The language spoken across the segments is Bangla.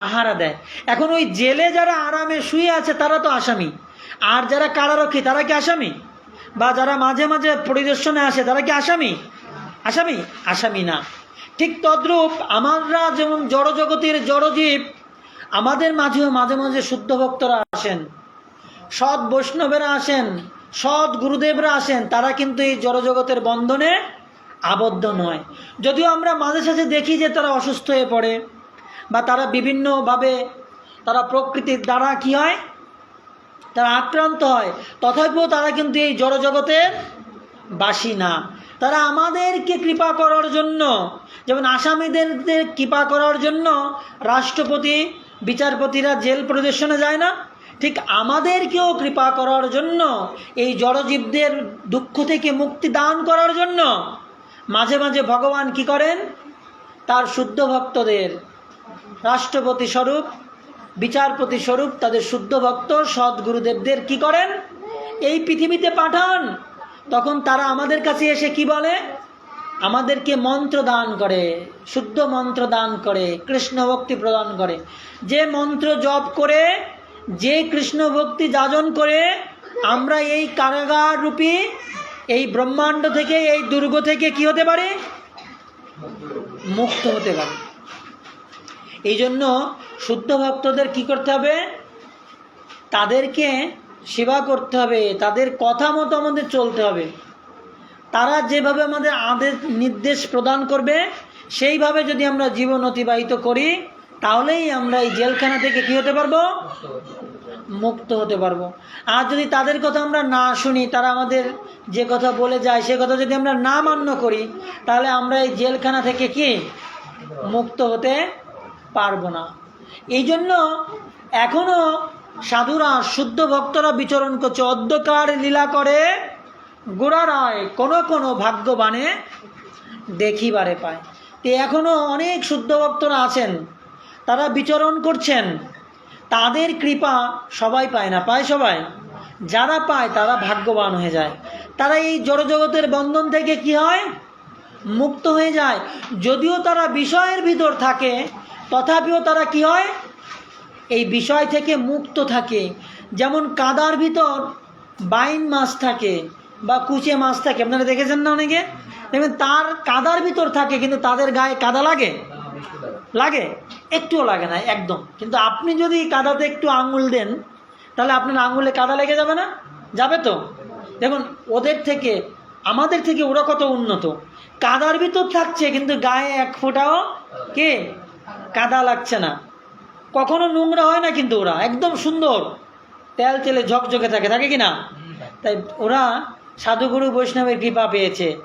আহারা দেয়। এখন ওই জেলে যারা আরামে শুয়ে আছে, তারা তো আসামি। আর যারা কারারক্ষী, তারা কি আসামি? বা যারা মাঝে মাঝে পরিদর্শনে আসে, তারা কি আসামি? আসামি? আসামি না। ঠিক তদ্রূপ আমরা যেমন জড়জগতের জড়জীব, আমাদের মাঝেও মাঝে মাঝে শুদ্ধ ভক্তরা আসেন। সৎ বৈষ্ণবেরা আসেন, সৎ গুরুদেবরা আসেন, তারা কিন্তু এই জড়জগতের বন্ধনে আবদ্ধ নয়। যদিও আমরা মাঝে সাঝে দেখি যে তারা অসুস্থ হয়ে পড়ে বা তারা বিভিন্নভাবে তারা প্রকৃতির দ্বারা কি হয়? তারা আক্রান্ত হয়। তথাপিও তারা কিন্তু এই জড়জগতের বাসী না। তারা আমাদেরকে কৃপা করার জন্য, যেমন আসামিদের কৃপা করার জন্য রাষ্ট্রপতি, বিচারপতিরা জেল প্রদর্শনে যায় না। ঠিক আমাদেরকেও কৃপা করার জন্য, এই জড়জীবদের দুঃখ থেকে মুক্তি দান করার জন্য মাঝে মাঝে ভগবান কি করেন? তার শুদ্ধ ভক্তদের রাষ্ট্রপতি স্বরূপ, বিচারপতি স্বরূপ, তাদের শুদ্ধ ভক্ত সদ্গুরুদেবদের কি করেন? এই পৃথিবীতে পাঠান। তখন তারা আমাদের কাছে এসে কি বলে? আমাদেরকে মন্ত্র দান করে, শুদ্ধ মন্ত্র দান করে, কৃষ্ণ ভক্তি প্রদান করে। যে মন্ত্র জপ করে, যে কৃষ্ণ ভক্তি যাজন করে, আমরা এই কারাগার রূপী, এই ব্রহ্মাণ্ড থেকে, এই দুর্গ থেকে কি হতে পারে? মুক্ত হতে পারে। এই জন্য শুদ্ধ ভক্তদের কি করতে হবে? তাদেরকে সেবা করতে হবে, তাদের কথা মতো আমাদের চলতে হবে। তারা যেভাবে আমাদের আদেশ, নির্দেশ প্রদান করবে, সেইভাবে যদি আমরা জীবন অতিবাহিত করি, তাহলেই আমরা এই জেলখানা থেকে কি হতে পারব? মুক্ত হতে পারব। আর যদি তাদের কথা আমরা না শুনি, তারা আমাদের যে কথা বলে যায়, সে কথা যদি আমরা না মান্য করি, তাহলে আমরা এই জেলখানা থেকে কি? মুক্ত হতে পারব না। এই জন্য এখনও সাধুরা, শুদ্ধ ভক্তরা বিচরণ করছে। অধ্যকার লীলা করে গোড়ারায় কোনো কোনো ভাগ্যবানে দেখিবারে পায়। তো এখনও অনেক শুদ্ধ ভক্তরা আছেন, তারা বিচরণ করছেন। তাদের কৃপা সবাই পায় না। পায় সবাই? যারা পায় তারা ভাগ্যবান হয়ে যায়। তারা এই জড়জগতের বন্ধন থেকে কি হয়? মুক্ত হয়ে যায়। যদিও তারা বিষয়ের ভিতর থাকে তথাপিও তারা কি হয়? এই বিষয় থেকে মুক্ত থাকে। যেমন কাদার ভিতর বাইন মাছ থাকে বা কুচে মাছ থাকে। আপনারা দেখেছেন না অনেকে? দেখবেন তার কাদার ভিতর থাকে, কিন্তু তাদের গায়ে কাদা লাগে? লাগে? একটুও লাগে না, একদম। কিন্তু আপনি যদি কাদাতে একটু আঙুল দেন, তাহলে আপনার আঙুলে কাদা লেগে যাবে না? যাবে তো? দেখুন, ওদের থেকে, আমাদের থেকে ওরা কত উন্নত। কাদার ভিতর থাকছে, কিন্তু গায়ে এক ফোঁটাও কে? কাদা লাগছে না। কখনো নোংরা হয় না কিন্তু ওরা, একদম সুন্দর। তেল তেলে ঝকঝকে থাকে থাকে কি না? তাই ওরা সাধুগুরু বৈষ্ণবের কৃপা পেয়েছে।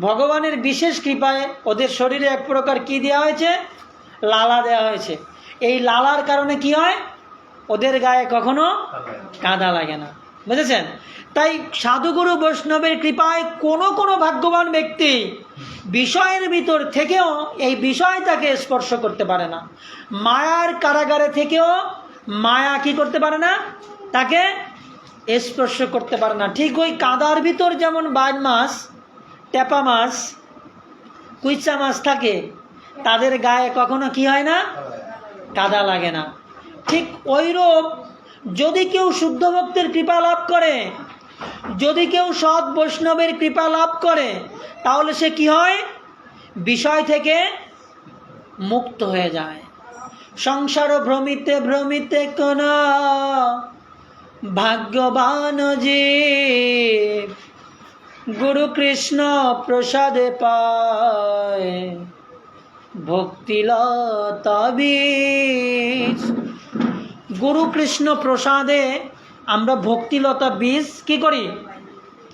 ভগবানের বিশেষ কৃপায় ওদের শরীরে এক প্রকার কি দেওয়া হয়েছে? লালা দেওয়া হয়েছে। এই লালার কারণে কি হয়? ওদের গায়ে কখনো কাদা লাগে না। বুঝেছেন? তাই সাধুগুরু বৈষ্ণবের কৃপায় কোনো কোনো ভাগ্যবান ব্যক্তি বিষয়ের ভিতর থেকেও এই বিষয় তাকে স্পর্শ করতে পারে না। মায়ার কারাগারে থেকেও মায়া কি করতে পারে না? তাকে স্পর্শ করতে পারে না। ঠিক ওই কাদার ভিতর যেমন বাইন মাছ টেপা মাছ, কুইচা মাছ থাকে, তাদের গায়ে কখনো কি হয় না? কাদা লাগে না। ঠিক ওইরূপ যদি কেউ শুদ্ধ ভক্তের কৃপা লাভ করে, যদি কেউ সৎ বৈষ্ণবের কৃপা লাভ করে, তাহলে সে কি হয়? বিষয় থেকে মুক্ত হয়ে যায়। সংসার ভ্রমিতে ভ্রমিতে কোন ভাগ্যবান যে গুরু কৃষ্ণ প্রসাদে পায় ভক্তিলতা বীজ। গুরু কৃষ্ণ প্রসাদে আমরা ভক্তিলতা বীজ কি করি?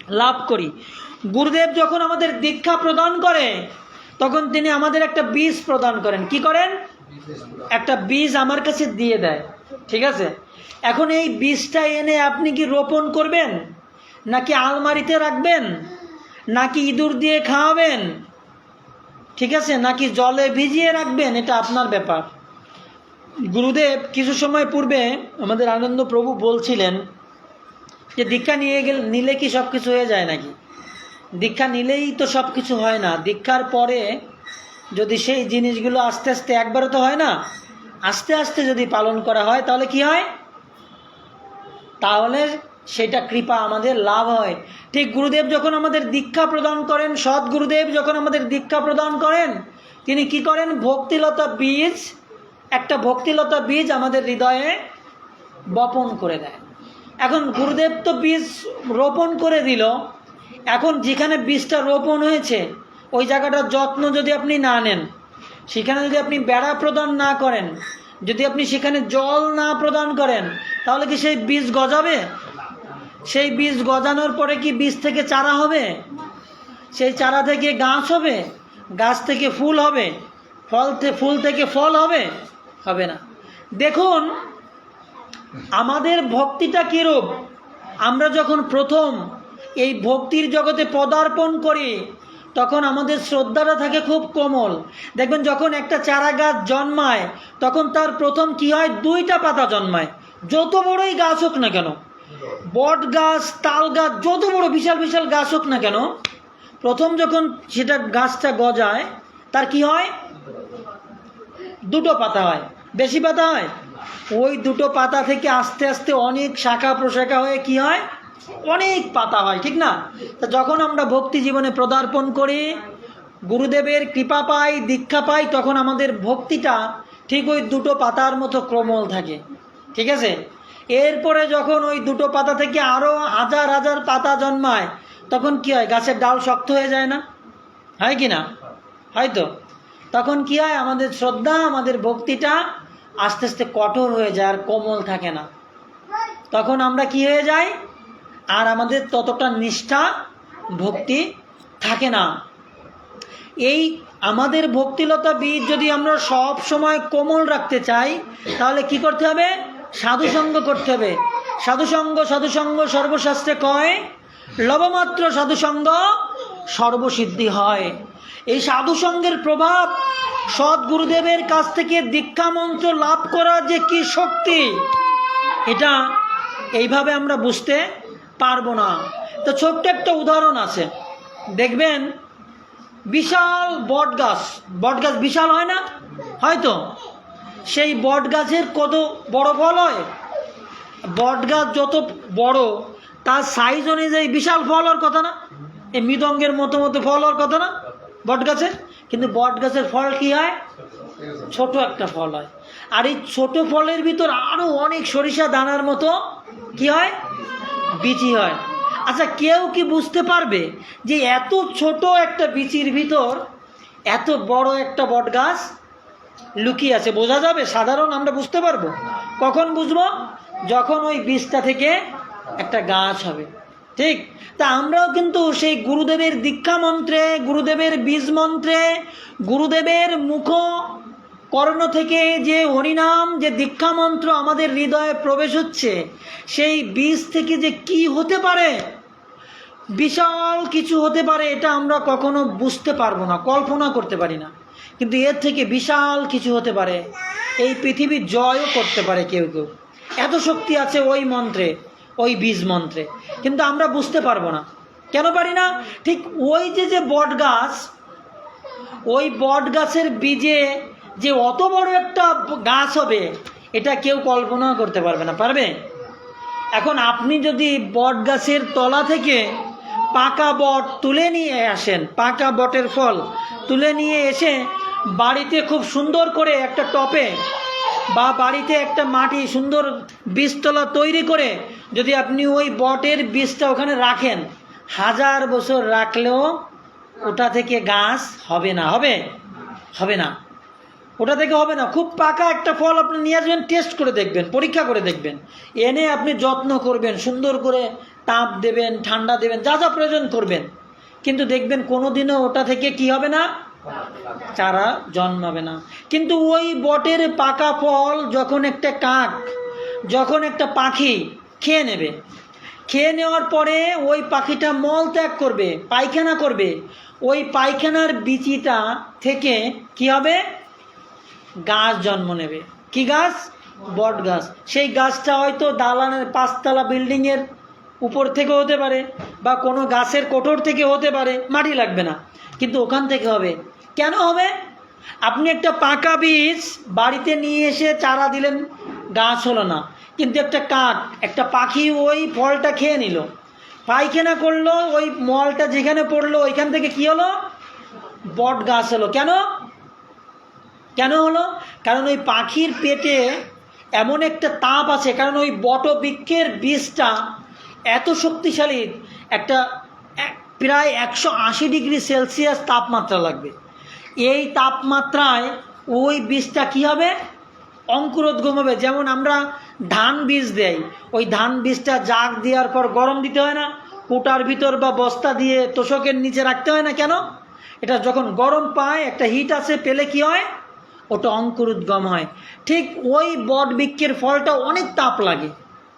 লাভ করি। গুরুদেব যখন আমাদের দীক্ষা প্রদান করে, তখন তিনি আমাদের একটা বীজ প্রদান করেন। কি করেন? একটা বীজ আমার কাছে দিয়ে দেয়। ঠিক আছে? এখন এই বীজটা এনে আপনি কি রোপণ করবেন? নাকি আলমারিতে রাখবেন? নাকি ইঁদুর দিয়ে খাওয়াবেন? ঠিক আছে? নাকি জলে ভিজিয়ে রাখবেন? এটা আপনার ব্যাপার। গুরুদেব কিছু সময় পূর্বে আমাদের আনন্দ প্রভু বলছিলেন যে, দীক্ষা নিয়ে গেলে, নিলে কি সব কিছু হয়ে যায় নাকি? দীক্ষা নিলেই তো সব কিছু হয় না। দীক্ষার পরে যদি সেই জিনিসগুলো আস্তে আস্তে, একবারও তো হয় না, আস্তে আস্তে যদি পালন করা হয়, তাহলে কি হয়? তাহলে সেটা কৃপা আমাদের লাভ হয়। ঠিক গুরুদেব যখন আমাদের দীক্ষা প্রদান করেন, সৎ গুরুদেব যখন আমাদের দীক্ষা প্রদান করেন, তিনি কি করেন? ভক্তিলতা বীজ একটা ভক্তিলতা বীজ আমাদের হৃদয়ে বপন করে দেয়। এখন গুরুদেব তো বীজ রোপণ করে দিল। এখন যেখানে বীজটা রোপণ হয়েছে, ওই জায়গাটার যত্ন যদি আপনি না নেন, সেখানে যদি আপনি বেড়া প্রদান না করেন, যদি আপনি সেখানে জল না প্রদান করেন, তাহলে কি সেই বীজ গজাবে? সেই বীজ গজানোর পরে কি বীজ থেকে চারা হবে? সেই চারা থেকে গাছ হবে? গাছ থেকে ফুল হবে? ফল ফুল থেকে ফল হবে? হবে না। দেখুন, আমাদের ভক্তিটা কীরূপ? আমরা যখন প্রথম এই ভক্তির জগতে পদার্পণ করি, তখন আমাদের শ্রদ্ধাটা থাকে খুব কোমল। দেখবেন, যখন একটা চারা গাছ জন্মায়, তখন তার প্রথম কি হয়? দুইটা পাতা জন্মায়। যত বড়ই গাছ হোক না কেন, বট গাছ, তাল গাছ, যত বড় বিশাল বিশাল গাছ হোক না কেন, প্রথম যখন সেটা গাছটা গজায়, তার কি হয়? দুটো পাতা হয়। বেশি পাতা হয়? ওই দুটো পাতা থেকে আস্তে আস্তে অনেক শাখা প্রশাখা হয়ে কি হয়? অনেক পাতা হয়, ঠিক না? তা যখন আমরা ভক্তি জীবনে পদার্পণ করি, গুরুদেবের কৃপা পাই, দীক্ষা পাই, তখন আমাদের ভক্তিটা ঠিক ওই দুটো পাতার মতো ক্রমল থাকে। ঠিক আছে? এরপরে যখন ওই দুটো পাতা থেকে আরও হাজার হাজার পাতা জন্মায়, তখন কি হয়? গাছের ডাল শক্ত হয়ে যায় না? হয় কি না? হয়তো তখন কি হয়? আমাদের শ্রদ্ধা, আমাদের ভক্তিটা আস্তে আস্তে কঠোর হয়ে যায় আর কোমল থাকে না। তখন আমরা কি হয়ে যাই? আর আমাদের ততটা নিষ্ঠা, ভক্তি থাকে না। এই আমাদের ভক্তিলতা বীজ যদি আমরা সব সময় কোমল রাখতে চাই, তাহলে কি করতে হবে? সাধুসঙ্গ করতে হবে। সাধুসঙ্গ সাধুসঙ্গ সর্বশাস্ত্রে কয়? লবমাত্র সাধুসঙ্গ সর্বসিদ্ধি হয়। এই সাধুসঙ্গের প্রভাব সৎ গুরুদেবের কাছ থেকে দীক্ষা মন্ত্র লাভ করার যে কি শক্তি, এটা এইভাবে আমরা বুঝতে পারব না। তো ছোট্ট একটা উদাহরণ আছে। দেখবেন, বিশাল বট গাছ বট গাছ বিশাল হয় না? হয়তো সেই বট গাছের কত বড় ফল হয়? বট গাছ যত বড়, তার সাইজ অনুযায়ী বিশাল ফল হওয়ার কথা না? এই মৃদঙ্গের মতো মতো ফল হওয়ার কথা না? বট গাছের কিন্তু বট গাছের ফল কি হয়? ছোট একটা ফল হয়। আর এই ছোট ফলের ভিতর আরও অনেক সরিষা দানার মতো কি হয়? বিচি হয়। আচ্ছা কেউ কি বুঝতে পারবে যে এত ছোট একটা বিচির ভিতর এত বড় একটা বট গাছ লুকিয়ে আছে? বোঝা যাবে? সাধারণ আমরা বুঝতে পারব। কখন বুঝব? যখন ওই বীজটা থেকে একটা গাছ হবে। ঠিক? তা আমরাও কিন্তু সেই গুরুদেবের দীক্ষা মন্ত্রে, গুরুদেবের বীজ মন্ত্রে, গুরুদেবের মুখ কর্ণ থেকে যে হরিনাম, যে দীক্ষা মন্ত্র আমাদের হৃদয়ে প্রবেশ হচ্ছে, সেই বীজ থেকে যে কি হতে পারে? বিশাল কিছু হতে পারে, এটা আমরা কখনো বুঝতে পারব না, কল্পনা করতে পারি না। কিন্তু এর থেকে বিশাল কিছু হতে পারে, এই পৃথিবীর জয়ও করতে পারে কেউ কেউ। এত শক্তি আছে ওই মন্ত্রে। ওই বীজ মন্ত্রে। কিন্তু আমরা বুঝতে পারব না। কেন পারি না? ঠিক ওই যে যে বট গাছ ওই বট গাছের বীজে যে অত বড় একটা গাছ হবে, এটা কেউ কল্পনা করতে পারবে না। পারবে? এখন আপনি যদি বট গাছের তলা থেকে পাকা বট তুলে নিয়ে আসেন, পাকা বটের ফল তুলে নিয়ে এসে বাড়িতে খুব সুন্দর করে একটা টপে বা বাড়িতে একটা মাটি সুন্দর বীজতলা তৈরি করে যদি আপনি ওই বটের বীজটা ওখানে রাখেন, হাজার বছর রাখলেও ওটা থেকে গাছ হবে না, হবে? হবে না। ওটা থেকে হবে না। খুব পাকা একটা ফল আপনি নিয়ে আসবেন টেস্ট করে দেখবেন, পরীক্ষা করে দেখবেন। এনে আপনি যত্ন করবেন, সুন্দর করে তাপ দেবেন, ঠান্ডা দেবেন, যা যা প্রয়োজন করবেন। কিন্তু দেখবেন কোনো দিনও ওটা থেকে কি হবে না? চারা জন্মাবে না। কিন্তু ওই বটের পাকা ফল যখন একটা কাক, যখন একটা পাখি খেয়ে নেবে। খেয়ে নেওয়ার পরে ওই পাখিটা মল ত্যাগ করবে, পায়খানা করবে। ওই পায়খানার বিচিটা থেকে কি হবে? গাছ জন্ম নেবে। কি গাছ? বট গাছ। সেই গাছটা হয়তো দালানের পাঁচতলা বিল্ডিংয়ের উপর থেকে হতে পারে বা কোনো গাছের কোটর থেকে হতে পারে, মাটি লাগবে না। কিন্তু ওখান থেকে হবে। কেন হবে? আপনি একটা পাকা বীজ বাড়িতে নিয়ে এসে চারা দিলেন, গাছ হলো না। কিন্তু একটা কাক, একটা পাখি ওই ফলটা খেয়ে নিল। পায়খানা করল, ওই মলটা যেখানে পড়ল, ওইখান থেকে কি হলো? বট গাছ হলো। কেন? কেন হলো? কারণ ওই পাখির পেটে এমন একটা তাপ আছে, কারণ ওই বটবৃক্ষের বীজটা এত শক্তিশালী, একটা প্রায় একশো আশি ডিগ্রি সেলসিয়াস তাপমাত্রা লাগবে। এই তাপমাত্রায় ওই বীজটা কী হবে? অঙ্কুরোদ্গম হবে যেমন আমরা ধান বীজ দেই, ওই ধান বীজটা জাগ দেওয়ার পর গরম দিতে হয় না, কুটার ভিতর বা বস্তা দিয়ে তোষকের নিচে রাখতে হয় না কেন? এটা যখন গরম পায়, একটা হিট আছে পেলে কি হয়? ওটা অঙ্কুরোদ্গম হয়। ঠিক ওই বট বৃক্ষের ফলটা অনেক তাপ লাগে,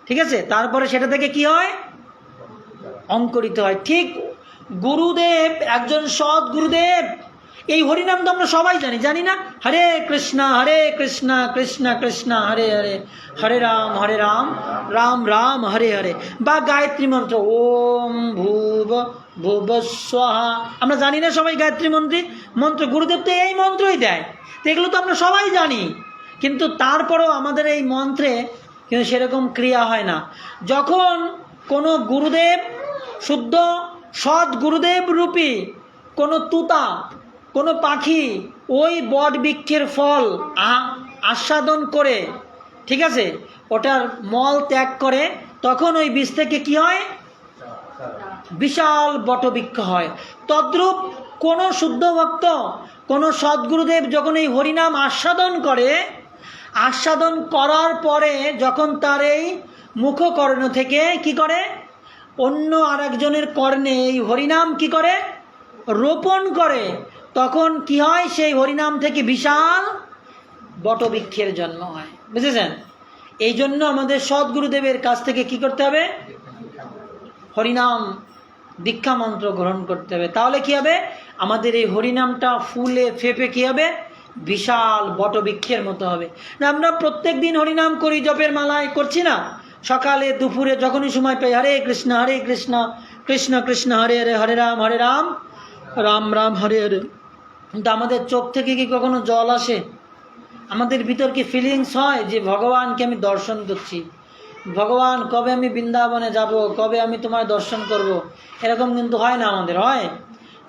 ঠিক আছে? তারপরে সেটা থেকে কি হয়? অঙ্কুরিত হয়। ঠিক গুরুদেব, একজন সৎ গুরুদেব এই হরিনাম তো আমরা সবাই জানি জানি না? হরে কৃষ্ণ হরে কৃষ্ণ কৃষ্ণ কৃষ্ণ, হরে হরে হরে রাম হরে রাম রাম রাম, হরে হরে, বা গায়ত্রী মন্ত্র, ওম ভুব ভুব স্বাহা। আমরা জানি না সবাই গায়ত্রী মন্ত্রী? মন্ত্র গুরুদেব তো এই মন্ত্রই দেয়। তো এগুলো তো আমরা সবাই জানি। কিন্তু তারপরেও আমাদের এই মন্ত্রে কিন্তু সেরকম ক্রিয়া হয় না। যখন কোনো গুরুদেব, শুদ্ধ, সৎ গুরুদেব রূপী কোনো তুতা কোনো পাখি ওই বট বৃক্ষের ফল আস্বাদন করে, ঠিক আছে? ওটার মল ত্যাগ করে, তখন ওই বীজ থেকে কি হয়? বিশাল বটবৃক্ষ হয়। তদ্রূপ কোনো শুদ্ধ ভক্ত, কোনো সদ্গুরুদেব যখন এই হরিনাম আস্বাদন করে, আস্বাদন করার পরে যখন তার এই মুখকর্ণ থেকে কি করে? অন্য আরেকজনের কর্ণে এই হরিনাম কি করে? রোপণ করে। তখন কি হয়? সেই হরিনাম থেকে বিশাল বটবৃক্ষের জন্ম হয়। বুঝেছেন? এই জন্য আমাদের সদ্গুরুদেবের কাছ থেকে কি করতে হবে? হরিনাম দীক্ষা মন্ত্র গ্রহণ করতে হবে। তাহলে কি হবে? আমাদের এই হরিনামটা ফুলে ফেপে কি হবে? বিশাল বটবৃক্ষের মতো হবে। না, আমরা প্রত্যেক দিন হরিনাম করি, জপের মালায় করছি না। সকালে, দুপুরে যখনই সময় পাই, হরে কৃষ্ণ হরে কৃষ্ণ কৃষ্ণ কৃষ্ণ, হরে হরে হরে রাম হরে রাম রাম রাম, হরে হরে। কিন্তু আমাদের চোখ থেকে কি কখনো জল আসে? আমাদের ভিতর কি ফিলিংস হয় যে ভগবানকে আমি দর্শন করছি? ভগবান, কবে আমি বৃন্দাবনে যাব? কবে আমি তোমার দর্শন করব। এরকম কিন্তু হয় না আমাদের, হয়?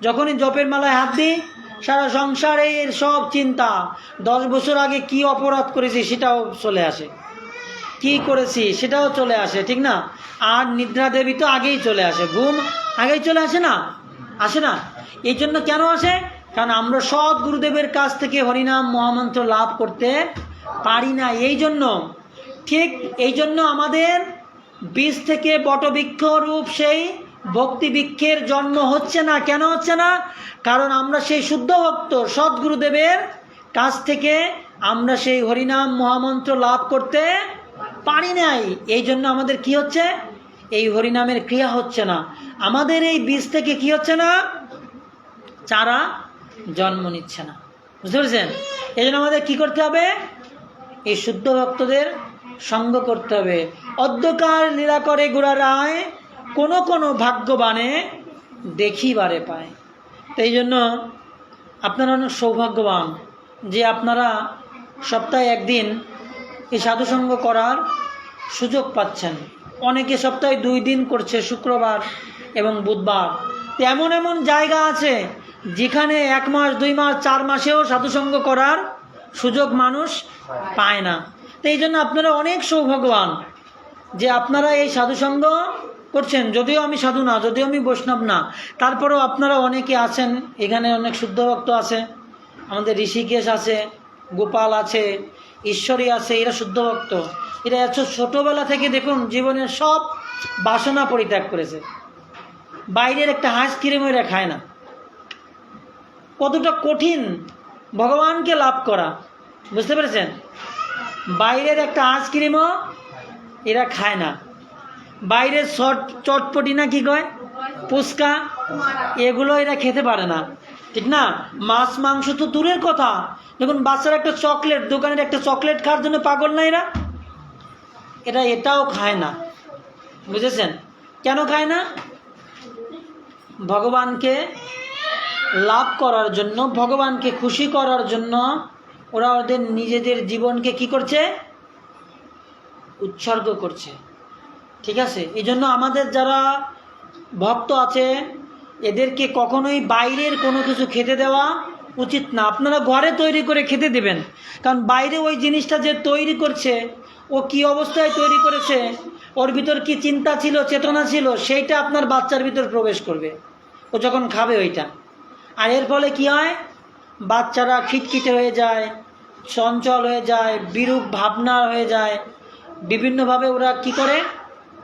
যখনই জপের মালায় হাত দিই, সারা সংসারের সব চিন্তা, দশ বছর আগে কি অপরাধ করেছি সেটাও চলে আসে। কি করেছি সেটাও চলে আসে, ঠিক না? আর নিদ্রা দেবী তো আগেই চলে আসে। ঘুম আগেই চলে আসে না? আসে না? এই জন্য কেন আসে? কারণ আমরা সৎ গুরুদেবের কাছ থেকে হরিনাম, মহামন্ত্র লাভ করতে পারি না। এই জন্য, ঠিক এই জন্য আমাদের বীজ থেকে বটবৃক্ষ রূপ সেই ভক্তিবৃক্ষের জন্ম হচ্ছে না। কেন হচ্ছে না? কারণ আমরা সেই শুদ্ধ ভক্ত সৎ গুরুদেবের কাছ থেকে আমরা সেই হরিনাম, মহামন্ত্র লাভ করতে পারি নাই। এই জন্য আমাদের কি হচ্ছে? এই হরিনামের ক্রিয়া হচ্ছে না। আমাদের এই বীজ থেকে কি হচ্ছে না? চারা জন্ম নিচ্ছে না। বুঝতে পেরেছেন? এই জন্য আমাদের কি করতে হবে? এই শুদ্ধ ভক্তদের সঙ্গ করতে হবে। অধ্যকার লীলা করে গোড়া রায় কোনো কোনো ভাগ্যবানে দেখিবারে পায়। তো এই জন্য আপনারা অনেক সৌভাগ্যবান যে আপনারা সপ্তাহে একদিন এই সাধুসঙ্গ করার সুযোগ পাচ্ছেন। অনেকে সপ্তাহে দুই দিন করছে, শুক্রবার এবং বুধবার। এমন এমন জায়গা আছে যেখানে এক মাস, দুই মাস, চার মাসেও সাধুসঙ্গ করার সুযোগ মানুষ পায় না। তো এই জন্য আপনারা অনেক সৌভাগ্যবান যে আপনারা এই সাধুসঙ্গ করছেন। যদিও আমি সাধু না, যদিও আমি বৈষ্ণব না, তারপরেও আপনারা অনেকে আছেন, এখানে অনেক শুদ্ধ ভক্ত আছে, আমাদের ঋষিকেশ আছে, গোপাল আছে, ঈশ্বরী আছে, এরা শুদ্ধ ভক্ত। এরা এত ছোটোবেলা থেকে দেখুন, জীবনের সব বাসনা পরিত্যাগ করেছে। বাইরের একটা হাঁস কিরেমও এরা খায় না। কতটা কঠিন ভগবানকে লাভ করা। বুঝতে পেরেছেন? বাইরের একটা আইসক্রিমও এরা খায় না। বাইরের শট চটপটি না কি কয়? ফুচকা, এগুলো এরা খেতে পারে না। ঠিক না? মাছ, মাংস তো দূরের কথা। দেখুন, বাচ্চারা একটা চকলেট, দোকানের একটা চকলেট খাওয়ার জন্য পাগল না এরা? এরা এটাও খায় না। বুঝেছেন? কেন খায় না? ভগবানকে লাভ করার জন্য, ভগবানকে খুশি করার জন্য ওরা ওদের নিজেদের জীবনকে কি করছে? উৎসর্গ করছে। ঠিক আছে? এই জন্য আমাদের যারা ভক্ত আছে, এদেরকে কখনোই বাইরের কোনো কিছু খেতে দেওয়া উচিত না। আপনারা ঘরে তৈরি করে খেতে দেবেন। কারণ বাইরে ওই জিনিসটা যে তৈরি করছে, ও কি অবস্থায় তৈরি করেছে, ওর ভিতর কি চিন্তা ছিল, চেতনা ছিল, সেইটা আপনার বাচ্চার ভিতর প্রবেশ করবে। ও যখন খাবে ওইটা। আর এর ফলে কি হয়? বাচ্চারা খিটখিটে হয়ে যায় চঞ্চল হয়ে যায় বিরূপ ভাবনা হয়ে যায়। বিভিন্নভাবে ওরা কি করে?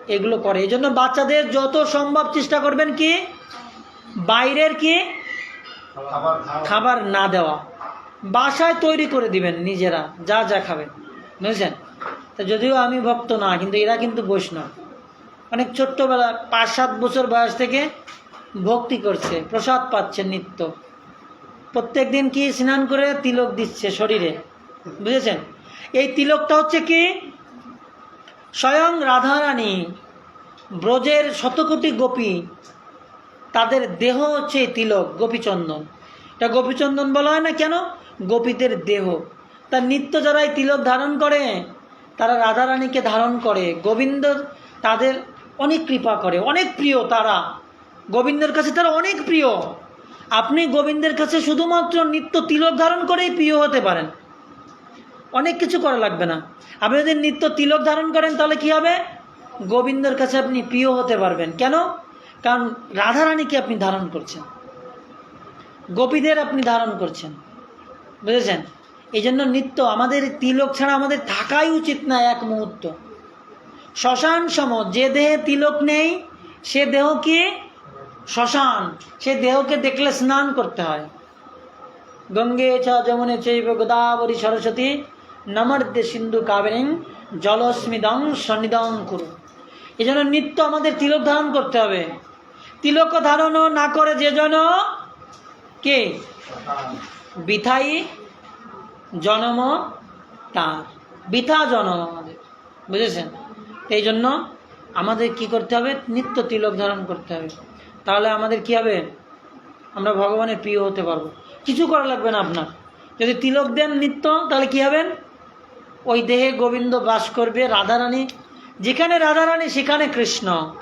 এগুলো করে। এই জন্য বাচ্চাদের যত সম্ভব চেষ্টা করবেন কি? বাইরের কি? খাবার খাবার না দেওয়া। বাসায় তৈরি করে দিবেন নিজেরা যা যা খাবেন। বুঝেছেন? তা যদিও আমি ভক্ত না কিন্তু এরা কিন্তু বৈষ্ণব। অনেক ছোট্টবেলা পাঁচ সাত বছর বয়স থেকে ভক্তি করছে, প্রসাদ পাচ্ছে নিত্য। প্রত্যেক দিন কি স্নান করে তিলক দিচ্ছে শরীরে? বুঝেছেন? এই তিলকটা হচ্ছে কি? স্বয়ং রাধারানী, ব্রজের শতকোটি গোপী, তাদের দেহ হচ্ছে তিলক, গোপীচন্দন। এটা গোপীচন্দন বলা হয় না কেন? গোপীদের দেহ। তার নিত্য যারা এই তিলক ধারণ করে, তারা রাধারানীকে ধারণ করে। গোবিন্দ তাদের অনেক কৃপা করে, অনেক প্রিয় তারা। গোবিন্দের কাছে তারা অনেক প্রিয়। আপনি গোবিন্দের কাছে শুধুমাত্র নিত্য তিলক ধারণ করেই প্রিয় হতে পারেন। অনেক কিছু করা লাগবে না। আপনি যদি নিত্য তিলক ধারণ করেন, তাহলে কি হবে? গোবিন্দের কাছে আপনি প্রিয় হতে পারবেন। কেন? কারণ রাধারানীকে আপনি ধারণ করছেন। গোপীদের আপনি ধারণ করছেন। বুঝেছেন? এই জন্য নিত্য আমাদের তিলক ছাড়া আমাদের থাকাই উচিত না এক মুহূর্ত। শ্মশান সম যে দেহে তিলক নেই, সে দেহ কি? শ্মশান সে দেহকে দেখলে স্নান করতে হয়। গঙ্গে চ যমুনে চৈব গোদাবরী সরস্বতী, নমর্দে সিন্ধু কাবেরিং, জলস্মিদং সন্নিদং কুরু। এই জন্য নিত্য আমাদের তিলক ধারণ করতে হবে। তিলক ধারণও না করে যে জন কে? বিথাই জনম তার। বৃথা জনম আমাদের। বুঝেছেন? এই জন্য আমাদের কি করতে হবে? নিত্য তিলক ধারণ করতে হবে। তাহলে আমাদের কি হবে? আমরা ভগবানের প্রিয় হতে পারব। কিছু করা লাগবে না আপনার। যদি তিলক দেন নিত্য, তাহলে কি হবেন ওই দেহে গোবিন্দ বাস করবে রাধারানী। যেখানে রাধারানী, সেখানে কৃষ্ণ।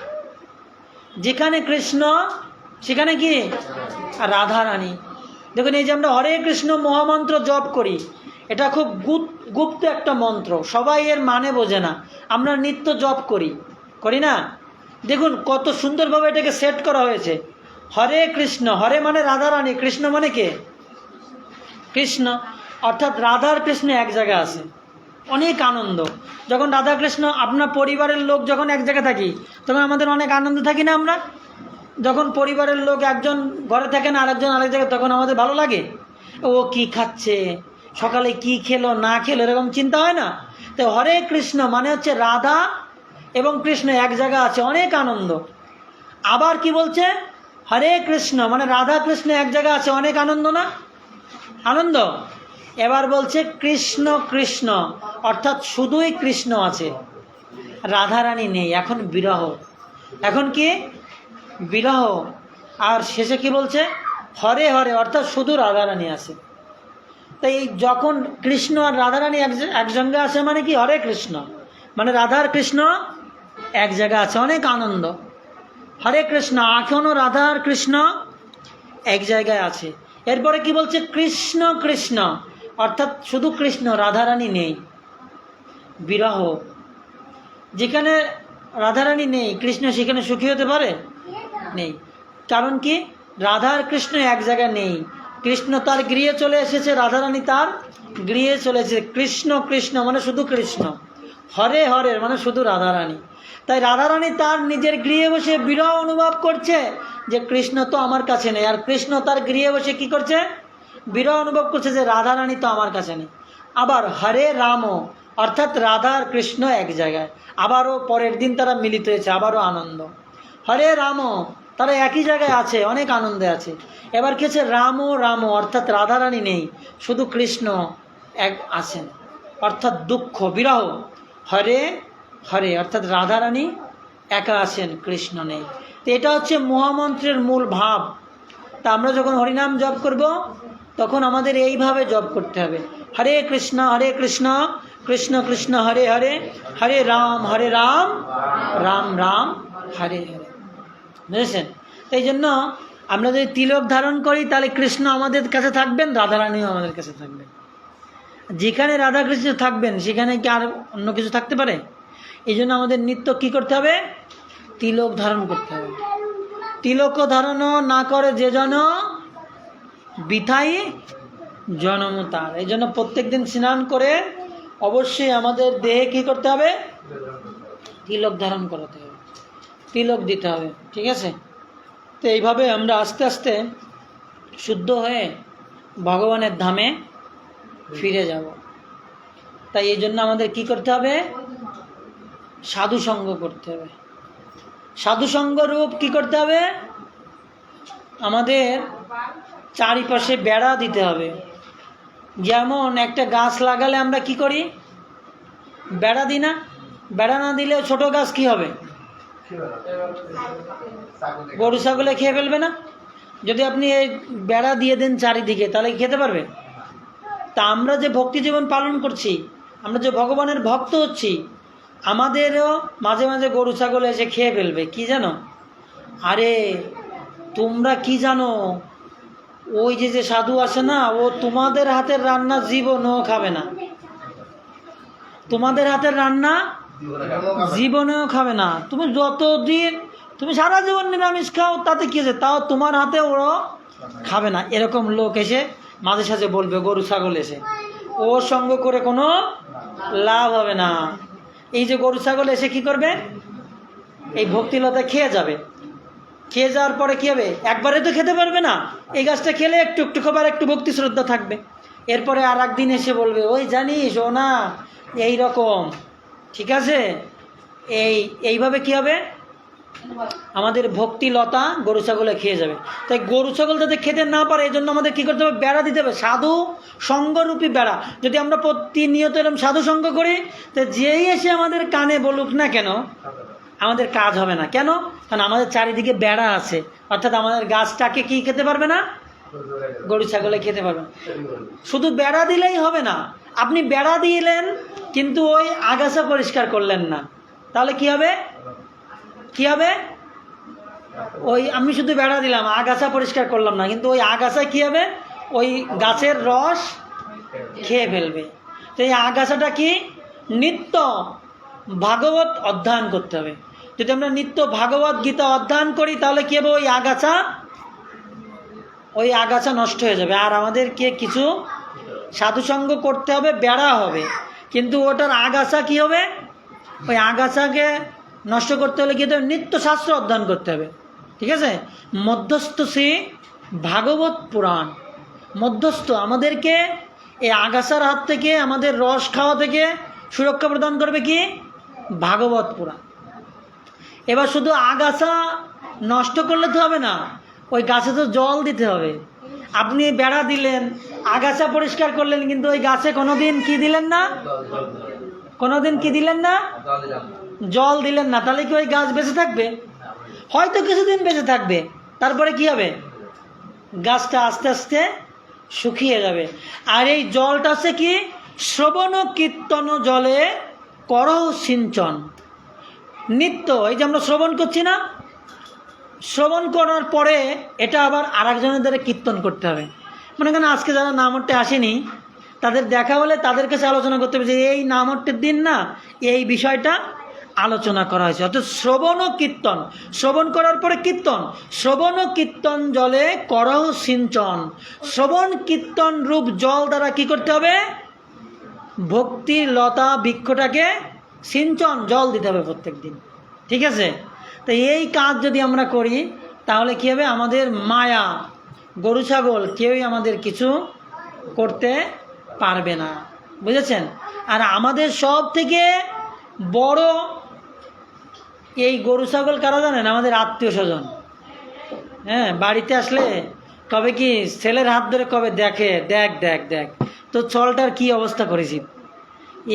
যেখানে কৃষ্ণ, সেখানে কি? রাধারানী। দেখুন, এই যে আমরা হরে কৃষ্ণ মহামন্ত্র জপ করি, এটা খুব গুপ- গুপ্ত একটা মন্ত্র। সবাই এর মানে বোঝে না। আমরা নিত্য জপ করি। করি না? দেখুন, কত সুন্দরভাবে এটাকে সেট করা হয়েছে। হরে কৃষ্ণ, হরে মানে রাধারানী কৃষ্ণ মানে কে? কৃষ্ণ। অর্থাৎ রাধার কৃষ্ণ এক জায়গায় আছে। অনেক আনন্দ। যখন রাধা কৃষ্ণ আপনার পরিবারের লোক যখন এক জায়গায় থাকি, তখন আমাদের অনেক আনন্দ থাকি না আমরা? যখন পরিবারের লোক একজন ঘরে থাকেন আরেকজন আরেক জায়গায়, তখন আমাদের ভালো লাগে? ও কি খাচ্ছে? সকালে কি খেলো, না খেলো, এরকম চিন্তা হয় না? তো হরে কৃষ্ণ মানে হচ্ছে রাধা এবং কৃষ্ণ এক জায়গা আছে, অনেক আনন্দ। আবার কি বলছে? হরে কৃষ্ণ মানে রাধা কৃষ্ণ এক জায়গা আছে, অনেক আনন্দ না? আনন্দ? এবার বলছে কৃষ্ণ কৃষ্ণ, অর্থাৎ শুধুই কৃষ্ণ আছে। রাধারানী নেই, এখন বিরহ। এখন কি? বিরহ। আর শেষে কি বলছে? হরে হরে, অর্থাৎ শুধু রাধারানী আছে। তাই যখন কৃষ্ণ আর রাধারানী এক জা- একসঙ্গে আছে মানে কি? হরে কৃষ্ণ। মানে রাধার কৃষ্ণ এক জায়গায় আছে, অনেক আনন্দ। হরে কৃষ্ণ এখনও রাধার কৃষ্ণ, এক জায়গায় আছে। এরপরে কি বলছে? কৃষ্ণ কৃষ্ণ। অর্থাৎ শুধু কৃষ্ণ, রাধারানী নেই। বিরহ। যেখানে রাধারানী নেই, কৃষ্ণ সেখানে সুখী হতে পারে? নেই। কারণ কি? রাধা আর কৃষ্ণ এক জায়গায় নেই। কৃষ্ণ তার গৃহে চলে এসেছে, রাধারানী তার গৃহে চলে এসেছে। কৃষ্ণ কৃষ্ণ মানে শুধু কৃষ্ণ। হরে হরে মানে শুধু রাধারানী। তাই রাধারানী তার নিজের গৃহে বসে বিরহ অনুভব করছে যে কৃষ্ণ তো আমার কাছে নেই। আর কৃষ্ণ তার গৃহে বসে কি করছে? বিরহ অনুভব করছে যে রাধারানী তো আমার কাছে নেই। আবার হরে রাম, অর্থাৎ রাধা আর কৃষ্ণ এক জায়গায়। আবারও পরের দিন তারা মিলিত হয়েছে, আবারও আনন্দ। হরে রাম, তারা একই জায়গায় আছে, অনেক আনন্দে আছে। এবার কি হচ্ছে? রাম রাম, অর্থাৎ রাধারানী নেই, শুধু কৃষ্ণ এক আছেন। অর্থাৎ দুঃখ, বিরহ। হরে হরে, অর্থাৎ রাধারানী একা আছেন কৃষ্ণ নেই। তো এটা হচ্ছে মহামন্ত্রের মূল ভাব। তা আমরা যখন হরিনাম জপ করব, তখন আমাদের এইভাবে জপ করতে হবে। হরে কৃষ্ণ হরে কৃষ্ণ কৃষ্ণ কৃষ্ণ, হরে হরে হরে রাম হরে রাম রাম রাম, হরে হরে। বুঝেছেন? এই জন্য আমরা যদি তিলক ধারণ করি, তাহলে কৃষ্ণ আমাদের কাছে থাকবেন, রাধারানীও আমাদের কাছে থাকবেন। যেখানে রাধাকৃষ্ণ থাকবেন, সেখানে কি আর অন্য কিছু থাকতে পারে? এই জন্য আমাদের নিত্য কি করতে হবে? তিলক ধারণ করতে হবে। তিলক ধারণ না করে যে জন বিথাই জনম তার এই জন্য প্রত্যেক দিন স্নান করে অবশ্যই আমাদের দেহে কি করতে হবে? তিলক ধারণ করাতে হবে। তিলক দিতে হবে, ঠিক আছে? তো এইভাবে আমরা আস্তে আস্তে শুদ্ধ হয়ে ভগবানের ধামে ফিরে যাব। তাই এই জন্য আমাদের কি করতে হবে? সাধু সঙ্গ করতে হবে। সাধু সঙ্গ রূপ কি করতে হবে? আমাদের চারিপাশে বেড়া দিতে হবে। যেমন একটা গাছ লাগালে আমরা কি করি? বেড়া দিই না? বেড়া না দিলে ছোট গাছ কি হবে? গরু, ছাগলে খেয়ে ফেলবে না? যদি আপনি এই বেড়া দিয়ে দেন চারিদিকে, তাহলে খেতে পারবে? তা আমরা যে ভক্তি জীবন পালন করছি, আমরা যে ভগবানের ভক্ত হচ্ছি, আমাদেরও মাঝে মাঝে গরু, ছাগল এসে খেয়ে ফেলবে, কি জানো? আরে, তোমরা কি জানো? ওই যে যে সাধু আছে না, ও তোমাদের হাতের রান্না জীবনও খাবে না। তোমাদের হাতের রান্না জীবনেও খাবে না। তুমি যতদিন, তুমি সারা জীবন নিরামিষ খাও, তাতে কি আছে তাও তোমার হাতে ওরা খাবে না। এরকম লোক এসে মাঝে সাঝে বলবে, গরু, ছাগল এসে। ওর সঙ্গ করে কোনো লাভ হবে না। এই যে গরু, ছাগল এসে কি করবে? এই ভক্তিলতা খেয়ে যাবে। খেয়ে যাওয়ার পরে কী হবে? একবারে তো খেতে পারবে না। এই গাছটা খেলে একটু একটু খাবার, একটু ভক্তি শ্রদ্ধা থাকবে। এরপরে আর একদিন এসে বলবে, ওই জানিস ও না এই রকম। ঠিক আছে? এই, এইভাবে কি হবে? আমাদের ভক্তি লতা গরু ছাগলে খেয়ে যাবে। তাই গরু ছাগল যাতে খেতে না পারে এই জন্য আমাদের কী করতে হবে? বেড়া দিতে হবে। সাধু সঙ্গরূপী বেড়া। যদি আমরা প্রতিনিয়ত এরকম সাধু সঙ্গ করি, তো যেই এসে আমাদের কানে বলুক না কেন, আমাদের কাজ হবে না। কেন? কারণ আমাদের চারিদিকে বেড়া আছে। অর্থাৎ আমাদের গাছটাকে কি খেতে পারবে না? গরু ছাগলে খেতে পারবে শুধু বেড়া দিলেই হবে না। আপনি বেড়া দিলেন, কিন্তু ওই আগাছা পরিষ্কার করলেন না। তাহলে কি হবে? কি হবে? ওই আমি শুধু বেড়া দিলাম, আগাছা পরিষ্কার করলাম না, কিন্তু ওই আগাছা কি হবে? ওই গাছের রস খেয়ে ফেলবে। তো এই আগাছাটা কি? নিত্য ভাগবত অধ্যয়ন করতে হবে। যদি আমরা নিত্য ভাগবত গীতা অধ্যয়ন করি, তাহলে কি হবে? ওই আগাছা ওই আগাছা নষ্ট হয়ে যাবে। আর আমাদেরকে কিছু সাধুসঙ্গ করতে হবে, বেড়া হবে। কিন্তু ওটার আগাছা কি হবে? ওই আগাছাকে নষ্ট করতে হলে কি হতে হবে? নিত্য শাস্ত্র অধ্যয়ন করতে হবে। ঠিক আছে? মধ্যস্থ শ্রী ভাগবত পুরাণ। মধ্যস্থ আমাদেরকে এই আগাছার হাত থেকে, আমাদের রস খাওয়া থেকে সুরক্ষা প্রদান করবে কি? ভাগবত পুরাণ। এবার শুধু আগাছা নষ্ট করলে তো হবে না, ওই গাছে তো জল দিতে হবে। আপনি বেড়া দিলেন, আগাছা পরিষ্কার করলেন, কিন্তু ওই গাছে কোনোদিন কি দিলেন না? কোনোদিন কি দিলেন না? জল দিলেন না, তাহলে কি ওই গাছ বেঁচে থাকবে? হয়তো কিছুদিন বেঁচে থাকবে, তারপরে কি হবে? গাছটা আস্তে আস্তে শুকিয়ে যাবে। আর এই জলটা হচ্ছে কি? শ্রবণ কীর্তন জলে করহ সিঞ্চন। নিত্য, এই যে আমরা শ্রবণ করছি না? শ্রবণ করার পরে এটা আবার আর একজনের দ্বারা কীর্তন করতে হবে। মনে করেন আজকে যারা নামটে আসেনি, তাদের দেখা হলে তাদের কাছে আলোচনা করতে হবে যে, এই নামটের দিন না, এই বিষয়টা আলোচনা করা হয়েছে। অর্থাৎ শ্রবণ ও কীর্তন। শ্রবণ করার পরে কীর্তন। শ্রবণ ও কীর্তন জলে করহ সিঞ্চন। শ্রবণ, কীর্তন রূপ জল দ্বারা কি করতে হবে? ভক্তির লতা, বৃক্ষটাকে সিঞ্চন, জল দিতে হবে প্রত্যেক দিন ঠিক আছে? তো এই কাজ যদি আমরা করি, তাহলে কী হবে? আমাদের মায়া, গরু, ছাগল কেউই আমাদের কিছু করতে পারবে না। বুঝেছেন? আর আমাদের সব থেকে বড় এই গরু ছাগল কারা জানেন? আমাদের আত্মীয় স্বজন। হ্যাঁ বাড়িতে আসলে কবে কি ছেলের হাত ধরে কবে দেখে, দেখ দেখ দেখ। তো চলটার কি অবস্থা করেছি?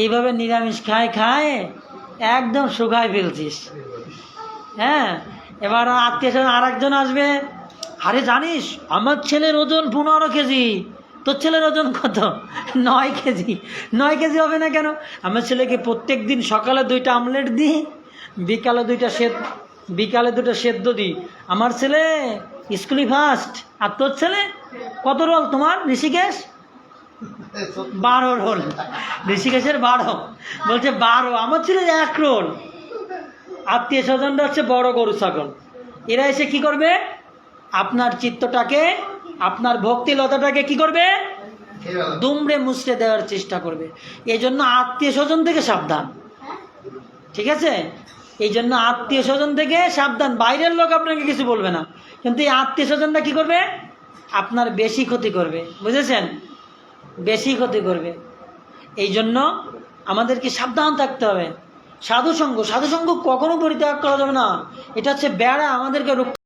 এইভাবে নিরামিষ খায় খায়, একদম শুকায় ফেলছিস। হ্যাঁ এবার আত্মীয় স্বজন আর একজন আসবে। আরে জানিস, আমার ছেলের ওজন পনেরো কেজি। তোর ছেলের ওজন কত? নয় কেজি। নয় কেজি হবে না কেন? আমার ছেলেকে প্রত্যেক দিন সকালে দুইটা আমলেট দিই। বিকালে দুইটা সেদ্ধ বিকালে দুটো সেদ্ধ দিই আমার ছেলে স্কুলই ফার্স্ট আর তোর ছেলে? কত রোল তোমার? ঋষিকেশ? বারো রোল ঋষিকেশের বারো। বলছে বারো। আমার ছিল এক রোল আত্মীয় স্বজনরা হচ্ছে বড় গরু, ছাগল। এরা এসে কি করবে? আপনার চিত্তটাকে, আপনার ভক্তিলতাটাকে কি করবে? দুমড়ে মুচড়ে দেওয়ার চেষ্টা করবে। এই জন্য আত্মীয় স্বজন থেকে সাবধান। ঠিক আছে? এই জন্য আত্মীয় স্বজন থেকে সাবধান। বাইরের লোক আপনাকে কিছু বলবে না। কিন্তু এই আত্মীয় স্বজনরা কী করবে? আপনার বেশি ক্ষতি করবে। বুঝেছেন? বেশি ক্ষতি করবে। এই জন্য আমাদেরকে সাবধান থাকতে হবে। সাধুসঙ্গ সাধুসঙ্গ কখনো পরিত্যাগ করা যাবে না। এটা হচ্ছে বেড়া আমাদেরকে রক্ষা